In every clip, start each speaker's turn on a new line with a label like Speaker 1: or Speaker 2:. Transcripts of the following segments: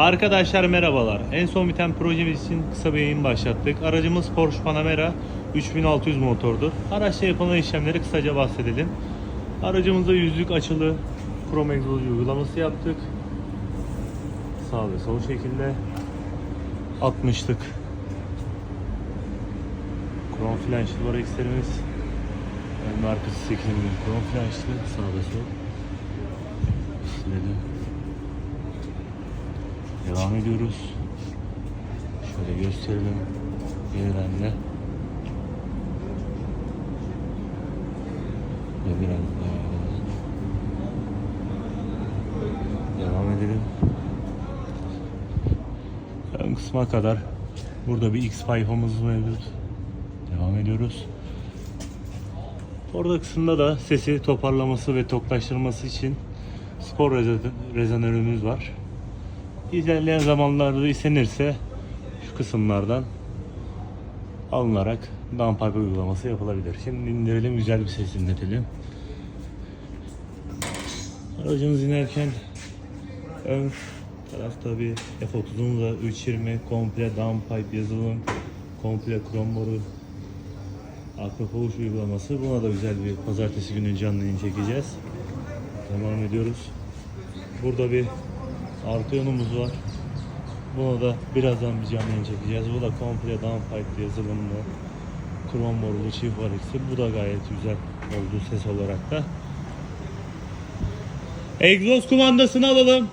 Speaker 1: Arkadaşlar merhabalar. En son biten projemiz için kısa bir yayın başlattık. Aracımız Porsche Panamera 3600 motordur. Araçta yapılan işlemleri kısaca bahsedelim. Aracımızda yüzlük açılı krom egzoz uygulaması yaptık. Sağ ve sol şekilde 60'lık krom flanşlı var ekserimiz. Ön arkası 8 mm krom flanşlı sağ ve sol. Silelim. Devam ediyoruz. Şöyle gösterelim. De. Ve biraz daha. Devam edelim. Ön kısma kadar burada bir X fayfamız mevcut. Devam ediyoruz. Orada kısımda da sesi toparlaması ve toklaştırması için spor rezon- rezonörümüz var. İlerleyen zamanlarda istenirse şu kısımlardan alınarak downpipe uygulaması yapılabilir. Şimdi indirelim güzel bir ses dinletelim. Aracımız inerken ön tarafta bir F30'un da 320 komple downpipe yazılım, komple krom boru, arka koğuş uygulaması. Buna da güzel bir pazartesi günü canlı yayın çekeceğiz. Devam ediyoruz. Burada bir arka yönümüz var. Buna da birazdan bir canlı çekeceğiz. Bu da komple downpipe yazılımlı. Krom borulu çift variksi. Bu da gayet güzel oldu ses olarak da. Egzoz kumandasını alalım.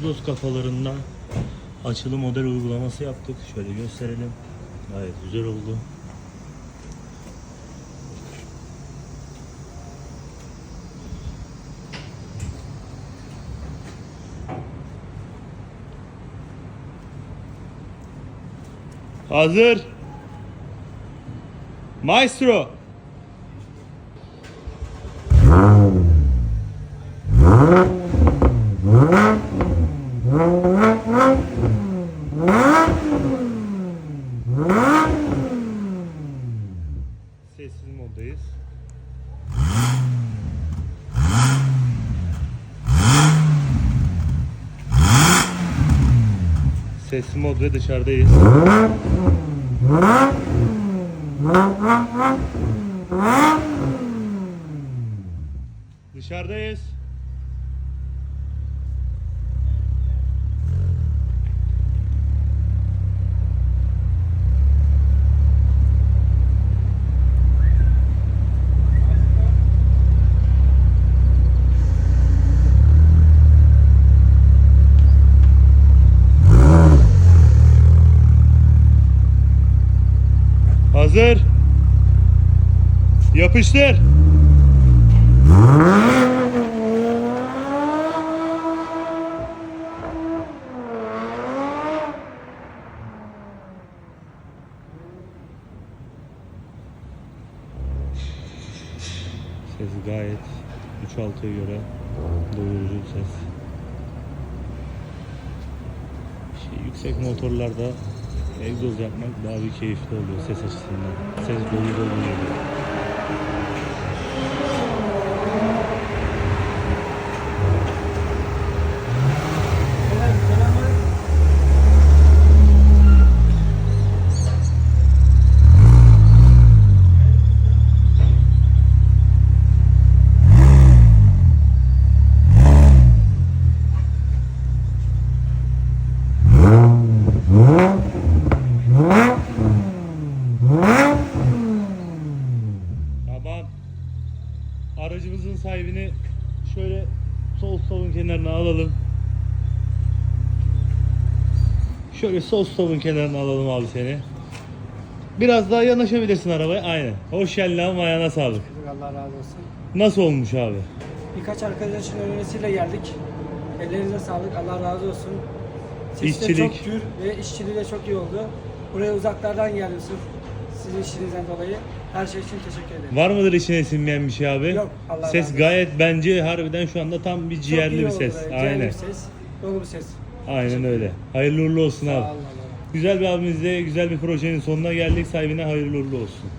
Speaker 1: Egzoz kafalarında açılı model uygulaması yaptık. Şöyle gösterelim. Gayet güzel oldu. Hazır. Maestro. Sessiz moddayız. Sessiz mod ve dışarıdayız. Dışarıdayız. Hazır. Yapıştır. Ses gayet 3.6'ya göre doyurucu ses. Şey, yüksek motorlarda egzoz yapmak daha bir keyifli oluyor ses açısından. Ses dolu dolu geliyor. Aracımızın sahibini şöyle sol stopun kenarına alalım. Şöyle sol stopun kenarına alalım abi seni. Biraz daha yanaşabilirsin arabaya. Aynen. Hoş geldin abi ayağına sağlık.
Speaker 2: Allah razı olsun.
Speaker 1: Nasıl olmuş abi?
Speaker 2: Birkaç arkadaşın önerisiyle geldik. Ellerinize sağlık. Allah razı olsun. Sesi
Speaker 1: İşçilik.
Speaker 2: de çok gür ve işçiliği de çok iyi oldu. Buraya uzaklardan geldim sırf sizin işinizden dolayı. Her şey için teşekkür ederim.
Speaker 1: Var mıdır içine sinmeyen bir şey abi?
Speaker 2: Yok, Allah razı
Speaker 1: Ses
Speaker 2: olsun.
Speaker 1: gayet bence harbiden şu anda tam bir ciğerli
Speaker 2: iyi
Speaker 1: bir
Speaker 2: oldu
Speaker 1: ses.
Speaker 2: böyle, ciğerli
Speaker 1: Aynen.
Speaker 2: bir ses. Dolu bir ses.
Speaker 1: Aynen öyle. Hayırlı uğurlu olsun
Speaker 2: Sağ
Speaker 1: abi.
Speaker 2: olun.
Speaker 1: Güzel bir abimizle güzel bir projenin sonuna geldik. Sahibine hayırlı uğurlu olsun.